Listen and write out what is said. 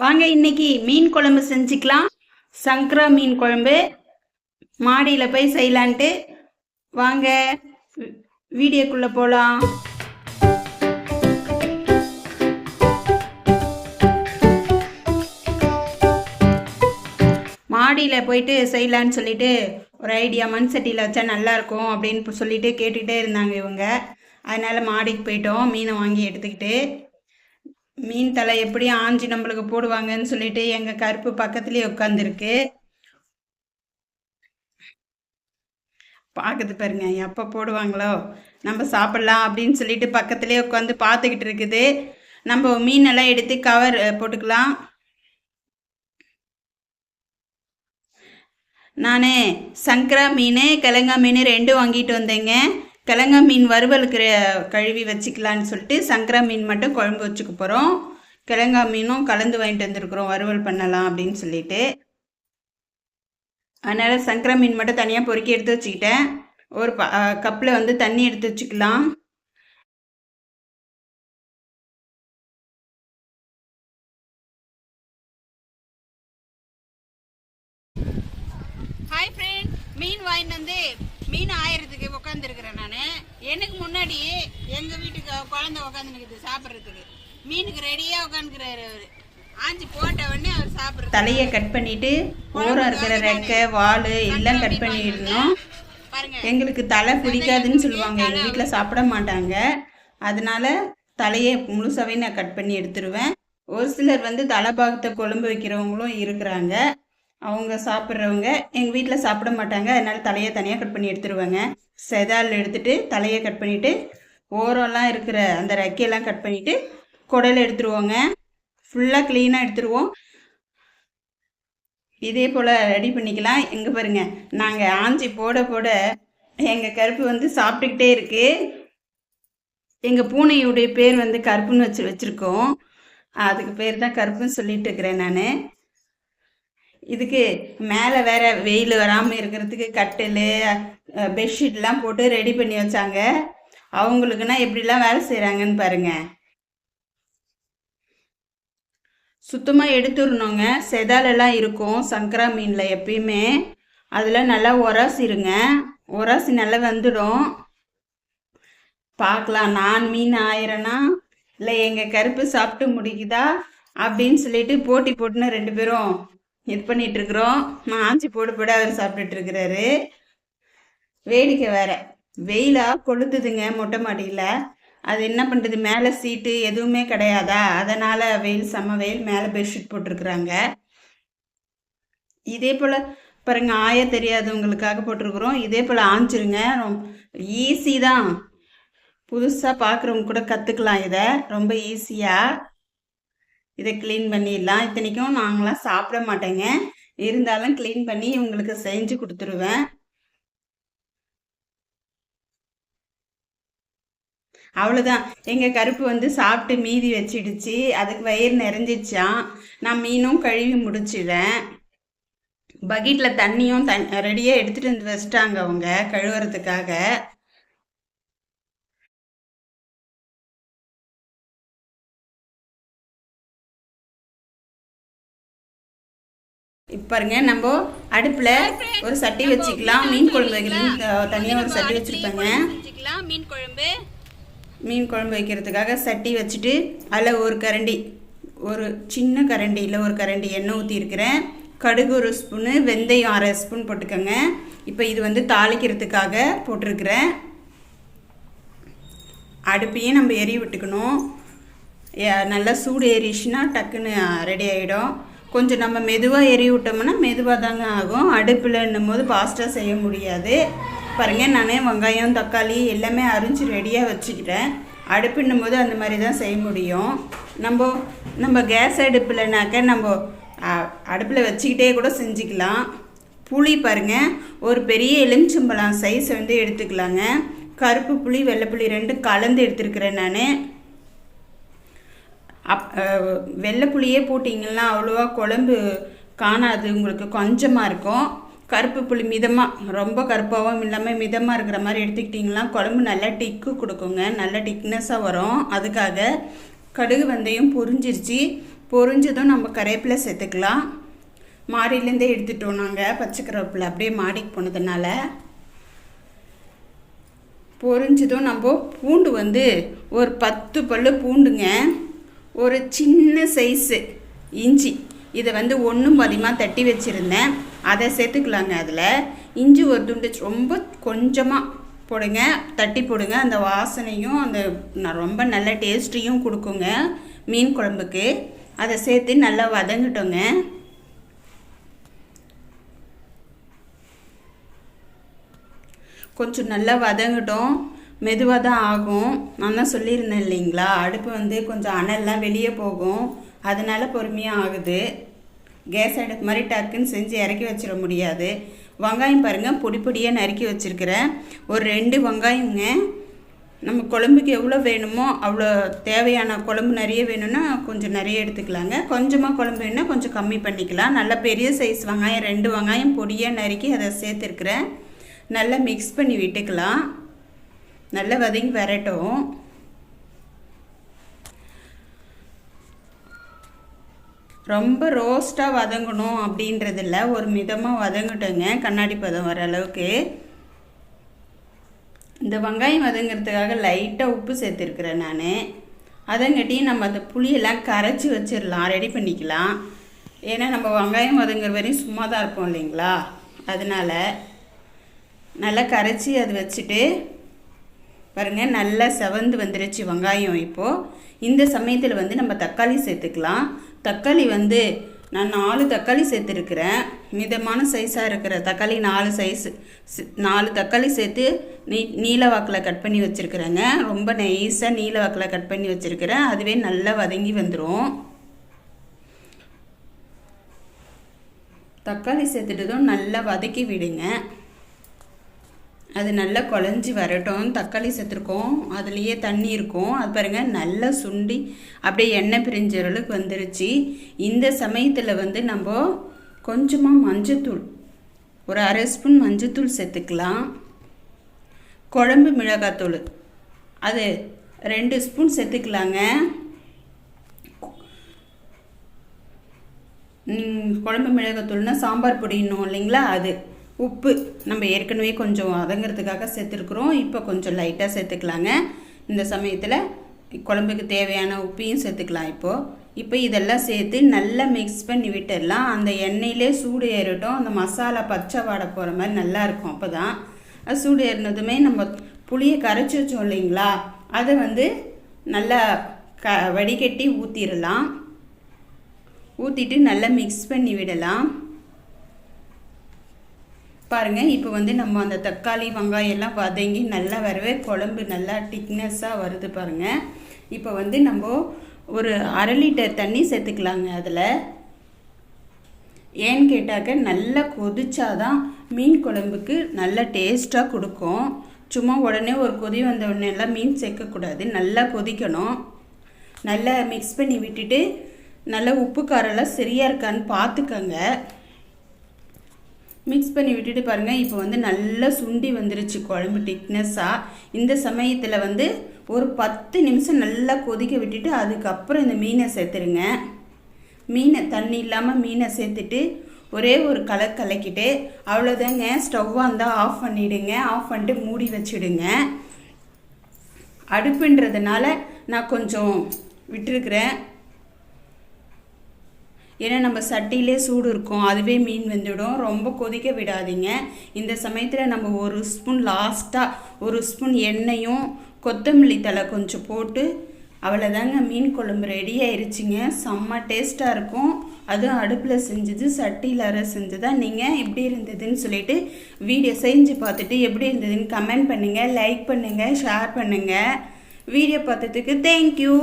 வாங்க இன்னைக்கு மீன் குழம்பு செஞ்சுக்கலாம். சங்கரா மீன் குழம்பு. மாடியில் போய் செய்யலான்ட்டு. வாங்க வீடியோக்குள்ளே போகலாம் மாடியில் போயிட்டு செய்யலான்னு சொல்லிட்டு ஒரு ஐடியா மண் சட்டியில் வச்சா நல்லாயிருக்கும் அப்படின்னு சொல்லிட்டு கேட்டுக்கிட்டே இருந்தாங்க இவங்க. அதனால் மாடிக்கு போயிட்டோம் மீனை வாங்கி எடுத்துக்கிட்டு. மீன் தலை எப்படி ஆஞ்சி நம்மளுக்கு போடுவாங்கன்னு சொல்லிட்டு எங்கள் கருப்பு பக்கத்துலேயே உட்காந்துருக்கு பார்க்குது பாருங்க எப்போ போடுவாங்களோ நம்ம சாப்பிட்லாம் அப்படின்னு சொல்லிட்டு பக்கத்துலேயே உட்காந்து பார்த்துக்கிட்டு இருக்குது. நம்ம மீனெல்லாம் எடுத்து கவர் போட்டுக்கலாம். நான் சங்கரா மீன் கிழங்கா மீன் ரெண்டும் வாங்கிட்டு வந்தேங்க. கிழங்கா மீன் வறுவலுக்கு கழுவி வச்சுக்கலான்னு சொல்லிட்டு சங்கரா மீன் மட்டும் குழம்பு வச்சுக்க போகிறோம் கிழங்கா மீனும் கலந்து வாங்கிட்டு வந்திருக்கிறோம். வறுவல் பண்ணலாம் அப்படின்னு சொல்லிட்டு. அதனால் சங்கரா மீன் மட்டும் தனியாக பொறுக்கி எடுத்து வச்சுக்கிட்டேன். ஒரு ப கப்பில் வந்து தண்ணி எடுத்து வச்சுக்கலாம் ஹாய் ஃப்ரெண்ட் மீன் வாங்கிட்டு வந்து மீன் ஆயிரத்துக்கு உட்காந்துருக்குறேன் நான் எனக்கு முன்னாடி எங்கள் வீட்டுக்கு குழந்தை உட்காந்துருக்குது சாப்பிட்றதுக்கு. மீனுக்கு ரெடியாக உட்காந்துக்கிறாரு அவர். ஆஞ்சி போட்ட உடனே அவர் சாப்பிட்றது தலையை கட் பண்ணிட்டு ஓரம் இருக்கிற ரெக்கை வால் எல்லாம் கட் பண்ணிடணும் எங்களுக்கு தலை பிடிக்காதுன்னு சொல்லுவாங்க. எங்கள் வீட்டில் சாப்பிட மாட்டாங்க. அதனால தலையை முழுசாவே நான் கட் பண்ணி எடுத்துருவேன். ஒரு சிலர் வந்து தலை பாகத்தை குழம்பு வைக்கிறவங்களும் இருக்கிறாங்க. அவங்க சாப்பிட்றவங்க எங்கள் வீட்டில் சாப்பிட மாட்டாங்க. அதனால் தலையை தனியாக கட் பண்ணி எடுத்துருவாங்க. செதால் எடுத்துகிட்டு தலையை கட் பண்ணிவிட்டு ஓரம்லாம் இருக்கிற அந்த ரெக்கையெல்லாம் கட் பண்ணிவிட்டு குடல் எடுத்துருவோங்க. ஃபுல்லாக க்ளீனாக எடுத்துருவோம். இதே போல் ரெடி பண்ணிக்கலாம். எங்கே பாருங்க நாங்கள் ஆஞ்சி போட போட எங்கள் கருப்பு வந்து சாப்பிட்டுக்கிட்டே இருக்குது எங்கள் பூனையுடைய பேர் வந்து கருப்புன்னு வச்சு வச்சுருக்கோம். அதுக்கு பேர் தான் கருப்புன்னு சொல்லிட்டு இருக்கிறேன் நான். இதுக்கு மேலே வேற வெயில் வராமல் இருக்கிறதுக்கு கட்டில் பெட்ஷீட்லாம் போட்டு ரெடி பண்ணி வச்சாங்க. அவங்களுக்குன்னா எப்படிலாம் வேலை செய்கிறாங்கன்னு பாருங்கள் சுத்தமாக எடுத்துடணுங்க. செதாலெல்லாம் இருக்கும். சங்கரா மீனில் எப்பயுமே. அதில் நல்லா உரசிருங்க. உரசி நல்லா வந்துடும். பார்க்கலாம் நான் மீன் ஆயிரனா? இல்லை எங்கள் கருப்பு சாப்பிட்டு முடிக்குதா? அப்படின்னு சொல்லிட்டு போட்டி போட்டுன்னு ரெண்டு பேரும் இது பண்ணிட்டு இருக்கிறோம் நான் ஆஞ்சி போடு போட அவர் சாப்பிட்டுட்டு இருக்கிறாரு வேடிக்கை வேற. வெயிலா கொளுத்துதுங்க மொட்டை மாடியில். அது என்ன பண்ணுறது மேலே சீட்டு எதுவுமே கிடையாதா? அதனால் வெயில் செம்ம வெயில். மேலே பெட்ஷீட் போட்டிருக்குறாங்க. இதே போல் பாருங்க ஆய தெரியாதவங்களுக்காக போட்டிருக்கிறோம். இதே போல் ஆஞ்சிருங்க. ஈஸி தான். புதுசாக பார்க்குறவங்க கூட கற்றுக்கலாம் இதை. ரொம்ப ஈஸியாக இதை க்ளீன் பண்ணிடலாம் இத்தனைக்கும் நாங்களாம் சாப்பிட மாட்டேங்க. இருந்தாலும் க்ளீன் பண்ணி இவங்களுக்கு செஞ்சு கொடுத்துருவேன். அவ்வளோதான் எங்கள் கருப்பு வந்து சாப்பிட்டு மீதி வச்சிடுச்சு. அதுக்கு வயிறு நிறைஞ்சிச்சான் நான் மீனும் கழுவி முடிச்சிடுறேன். பக்கெட்டில் தண்ணியும் தன் ரெடியாக எடுத்துகிட்டு வந்து வச்சிட்டாங்க அவங்க கழுவுறதுக்காக. பாருங்க நம்ம அடுப்பில் ஒரு சட்டி வச்சுக்கலாம். மீன் குழம்பு வைக்கிறதுக்கு தனியாக ஒரு சட்டி வச்சுருப்பேங்க. மீன் குழம்பு. மீன் குழம்பு வைக்கிறதுக்காக சட்டி வச்சுட்டு அதில் ஒரு கரண்டி ஒரு சின்ன கரண்டியில் ஒரு கரண்டி எண்ணெய் ஊற்றிருக்கிறேன் கடுகு ஒரு ஸ்பூனு வெந்தயம் அரை ஸ்பூன் போட்டுக்கோங்க. இப்போ இது வந்து தாளிக்கிறதுக்காக போட்டிருக்கிறேன். அடுப்பையும் நம்ம எரி விட்டுக்கணும். நல்லா சூடு ஏறிச்சுன்னா டக்குன்னு ரெடி ஆகிடும் கொஞ்சம் நம்ம மெதுவாக எரி விட்டோம்னா மெதுவாக தாங்க ஆகும். அடுப்பில்ன்னும் போது ஃபாஸ்ட்டாக செய்ய முடியாது. பாருங்கள் நானே வெங்காயம் தக்காளி எல்லாமே அரிஞ்சு ரெடியாக வச்சுக்கிட்டேன் அடுப்புன்னும் போது அந்த மாதிரி தான் செய்ய முடியும். நம்ம நம்ம கேஸ் அடுப்பில்னாக்க நம்ம அடுப்பில் வச்சுக்கிட்டே கூட செஞ்சுக்கலாம். புளி பாருங்கள் ஒரு பெரிய எலுமிச்சம்பழம் சைஸ் வந்து எடுத்துக்கலாங்க. கருப்பு புளி வெள்ளை புளி ரெண்டும் கலந்து எடுத்துருக்கிறேன் நான். அப் வெள்ளைப்புளியே வெள்ளை போட்டிங்கன்னா அவ்வளோவா குழம்பு காணாது உங்களுக்கு கொஞ்சமாக இருக்கும். கருப்பு புளி மிதமாக ரொம்ப கருப்பாகவும் இல்லாமல் மிதமாக இருக்கிற மாதிரி எடுத்துக்கிட்டிங்கன்னா குழம்பு நல்லா டிக்கு கொடுக்குங்க. நல்ல டிக்னஸாக வரும். அதுக்காக கடுகு வெந்தயம் பொரிஞ்சிருச்சு. பொரிஞ்சதும் நம்ம கருவேப்பிலை சேர்த்துக்கலாம். மாடியிலேருந்தே எடுத்துட்டோம் நாங்கள் பச்சை கருவேப்பிலை. அப்படியே மாடிக்கு போனதுனால பொரிஞ்சதும் நம்ம பூண்டு வந்து ஒரு பத்து பல்லு பூண்டுங்க. ஒரு சின்ன சைஸு இஞ்சி. இதை வந்து ஒன்றும் அதிகமாக தட்டி வச்சுருந்தேன். அதை சேர்த்துக்கலாங்க அதில். இஞ்சி ஒரு துண்டு ரொம்ப கொஞ்சமாக போடுங்க. தட்டி போடுங்க. அந்த வாசனையும் அந்த ரொம்ப நல்ல டேஸ்ட்டையும் கொடுக்குங்க மீன் குழம்புக்கு. அதை சேர்த்து நல்லா வதங்கட்டோங்க. கொஞ்சம் நல்லா வதங்கட்டும். மெதுவாக தான் ஆகும். நான் தான் சொல்லியிருந்தேன் இல்லைங்களா? அடுப்பு வந்து கொஞ்சம் அனல்லாம் வெளியே போகும். அதனால் பொறுமையாக ஆகுது. கேஸ் அடுப்பு மாதிரி டக்குன்னு செஞ்சு இறக்கி வச்சிட முடியாது. வெங்காயம் பாருங்கள் பொடி பொடியாக நறுக்கி வச்சுருக்கிறேன். ஒரு ரெண்டு வெங்காயங்க நம்ம குழம்புக்கு எவ்வளோ வேணுமோ அவ்வளோ தேவையான குழம்பு நிறைய வேணும்னா கொஞ்சம் நிறைய எடுத்துக்கலாங்க. கொஞ்சமாக குழம்பு வேணும்னா கொஞ்சம் கம்மி பண்ணிக்கலாம். நல்லா பெரிய சைஸ் வெங்காயம் ரெண்டு வெங்காயம் பொடியாக நறுக்கி அதை சேர்த்துருக்குறேன். நல்லா மிக்ஸ் பண்ணி விட்டுக்கலாம். நல்லா வதங்கி வரட்டும். ரொம்ப ரோஸ்ட்டாக வதங்கணும் அப்படின்றது இல்லை ஒரு மிதமாக வதங்கட்டுங்க கண்ணாடி பதம் வர அளவுக்கு. இந்த வெங்காயம் வதங்கிறதுக்காக லைட்டாக உப்பு சேர்த்துருக்குறேன் நான். அதங்காட்டி நம்ம அந்த புளியெல்லாம் கரைச்சி வச்சிடலாம் ரெடி பண்ணிக்கலாம். ஏன்னா நம்ம வெங்காயம் வதங்குற வரையும் சும்மா தான் இருப்போம் இல்லைங்களா? அதனால் நல்லா கரைச்சி அது வச்சுட்டு பாருங்கள் நல்லா செவந்து வந்துருச்சு வெங்காயம் இப்போது இந்த சமயத்தில் வந்து நம்ம தக்காளி சேர்த்துக்கலாம். தக்காளி வந்து நான் நாலு தக்காளி சேர்த்துருக்குறேன். மிதமான சைஸாக இருக்கிற தக்காளி நாலு சைஸ் நாலு தக்காளி சேர்த்து நீ நீல வாக்கில் கட் பண்ணி வச்சுருக்குறேங்க. ரொம்ப நைஸாக நீல வாக்கில் கட் பண்ணி வச்சுருக்கிறேன். அதுவே நல்லா வதங்கி வந்துடும் தக்காளி சேர்த்துட்டதும் நல்லா வதக்கி விடுங்க. அது நல்லா குழஞ்சி வரட்டும். தக்காளி சேர்த்துருக்கோம். அதுலேயே தண்ணி இருக்கும். அது பாருங்கள் நல்லா சுண்டி அப்படியே எண்ணெய் பிரிஞ்ச அளவுக்கு வந்துருச்சு. இந்த சமயத்தில் வந்து நம்ம கொஞ்சமாக மஞ்சத்தூள் ஒரு அரை ஸ்பூன் மஞ்சத்தூள் சேர்த்துக்கலாம். குழம்பு மிளகாத்தூள் அது ரெண்டு ஸ்பூன் சேர்த்துக்கலாங்க. குழம்பு மிளகாத்தூள்னா சாம்பார் பொடின்னும் இல்லைங்களா? அது. உப்பு. நம்ம ஏற்கனவே கொஞ்சம் வதங்கிறதுக்காக சேர்த்துருக்குறோம். இப்போ கொஞ்சம் லைட்டாக சேர்த்துக்கலாங்க. இந்த சமயத்தில் குழம்புக்கு தேவையான உப்பையும் சேர்த்துக்கலாம் இப்போது இப்போ இதெல்லாம் சேர்த்து நல்லா மிக்ஸ் பண்ணி விட்டுடலாம். அந்த எண்ணெயிலே சூடு ஏறட்டும். அந்த மசாலா பச்சை வாடை போகிற மாதிரி நல்லாயிருக்கும் அப்போ தான் அது சூடு ஏறினதுமே நம்ம புளியை கரைச்சி வச்சோம் இல்லைங்களா? அதை வந்து நல்லா க வடிகட்டி ஊற்றிடலாம் ஊற்றிட்டு நல்லா மிக்ஸ் பண்ணி விடலாம். பாருங்கள் இப்போ வந்து நம்ம அந்த தக்காளி வெங்காயம் எல்லாம் வதங்கி நல்லா வரவே குழம்பு நல்லா திக்னஸ்ஸாக வருது பாருங்கள் இப்போ வந்து நம்ம ஒரு அரை லிட்டர் தண்ணி சேர்த்துக்கலாங்க அதில். ஏன்னு கேட்டாக்க நல்லா கொதிச்சாதான் மீன் குழம்புக்கு நல்ல டேஸ்ட்டாக கொடுக்கும். சும்மா உடனே ஒரு கொதி வந்த உடனே எல்லாம் மீன் சேர்க்கக்கூடாது. நல்லா கொதிக்கணும். நல்லா மிக்ஸ் பண்ணி விட்டுட்டு நல்லா உப்பு காரெல்லாம் சரியாக இருக்கான்னு பார்த்துக்கங்க. மிக்ஸ் பண்ணி விட்டுட்டு பாருங்கள் இப்போ வந்து நல்லா சுண்டி வந்துருச்சு குழம்பு திக்னஸ்ஸாக இந்த சமயத்தில் வந்து ஒரு பத்து நிமிஷம் நல்லா கொதிக்க விட்டுட்டு அதுக்கப்புறம் இந்த மீனை சேர்த்துருங்க. மீனை தண்ணி இல்லாமல் மீனை சேர்த்துட்டு ஒரே ஒரு கலர் கலக்கிட்டு அவ்வளோதாங்க ஸ்டவ்வாக இருந்தால் ஆஃப் பண்ணிவிடுங்க ஆஃப் பண்ணிட்டு மூடி வச்சுடுங்க. அடுப்புன்றதுனால நான் கொஞ்சம் விட்டுருக்குறேன். ஏன்னா நம்ம சட்டியிலே சூடு இருக்கும் அதுவே மீன் வெந்துடும். ரொம்ப கொதிக்க விடாதீங்க. இந்த சமயத்தில் நம்ம ஒரு ஸ்பூன் லாஸ்ட்டாக ஒரு ஸ்பூன் எண்ணெயும் கொத்தமல்லி தழை கொஞ்சம் போட்டு அவ்வளோதாங்க மீன் குழம்பு ரெடி ஆயிருச்சுங்க. செம்ம டேஸ்ட்டாக இருக்கும். அதுவும் அடுப்பில் செஞ்சது சட்டியில் அரை செஞ்சதா? நீங்கள் எப்படி இருந்ததுன்னு சொல்லிட்டு வீடியோ செஞ்சு பார்த்துட்டு எப்படி இருந்ததுன்னு கமெண்ட் பண்ணுங்கள் லைக் பண்ணுங்கள் ஷேர் பண்ணுங்கள் வீடியோ பார்த்ததுக்கு தேங்க்யூ